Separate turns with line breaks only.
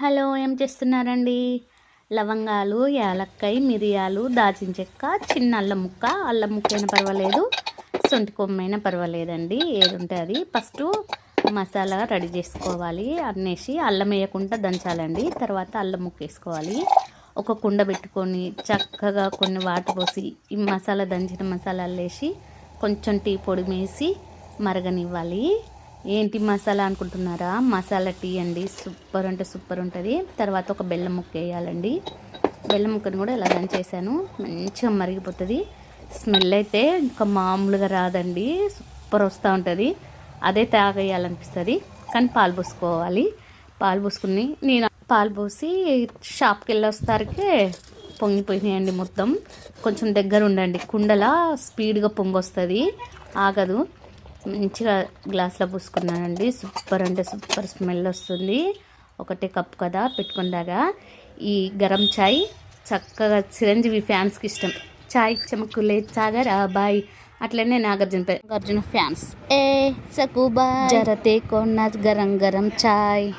Hello ఏం చేస్తున్నారండి? లవంగాలు యాలక్కాయ మిరియాలు దాచిన చెక్క చిన్న అల్లం ముక్క. అల్లం ముక్క అయినా పర్వాలేదు సొంటి కొమ్మైనా పర్వాలేదండి. ఏది ఉంటే అది. ఫస్ట్ మసాలా రెడీ చేసుకోవాలి అన్నేసి అల్లం వేయకుండా దంచాలండి. తర్వాత అల్లం ముక్క వేసుకోవాలి. ఒక కుండ పెట్టుకొని చక్కగా కొన్ని వాటర్ పోసి ఈ మసాలా దంచిన మసాలాలు వేసి కొంచెం టీ పొడి వేసి మరగనివ్వాలి. ఏంటి మసాలా అనుకుంటున్నారా? మసాలా టీ అండి. సూపర్ అంటే సూపర్ ఉంటుంది. తర్వాత ఒక బెల్లం ముక్క వేయాలండి. బెల్లం ముక్కను కూడా ఇలా దంచేసాను మంచిగా మరిగిపోతుంది. స్మెల్ అయితే ఇంకా మామూలుగా రాదండి. సూపర్ వస్తూ ఉంటుంది. అదే తాగేయాలనిపిస్తుంది. కానీ పాలు పోసుకోవాలి. పాలు పోసుకుని నేను పాలు పోసి షాప్కి వెళ్ళి వస్తారకే పొంగిపోయినాయండి మొత్తం. కొంచెం దగ్గర ఉండండి. కుండలా స్పీడ్గా పొంగొస్తుంది. ఆగదు. మంచిగా గ్లాస్లో పూసుకున్నానండి. సూపర్ అంటే సూపర్ స్మెల్ వస్తుంది. ఒకటే కప్ కదా పెట్టుకుందాగా ఈ గరం చాయ్ చక్కగా చిరంజీవి ఫ్యాన్స్కి ఇష్టం. చాయ్ చమకులే చాగరా బాయ్. అట్లనే నాగార్జున నాగార్జున ఫ్యాన్స్ ఏ సకుబా జరతే కొన్న గరం గరం చాయ్.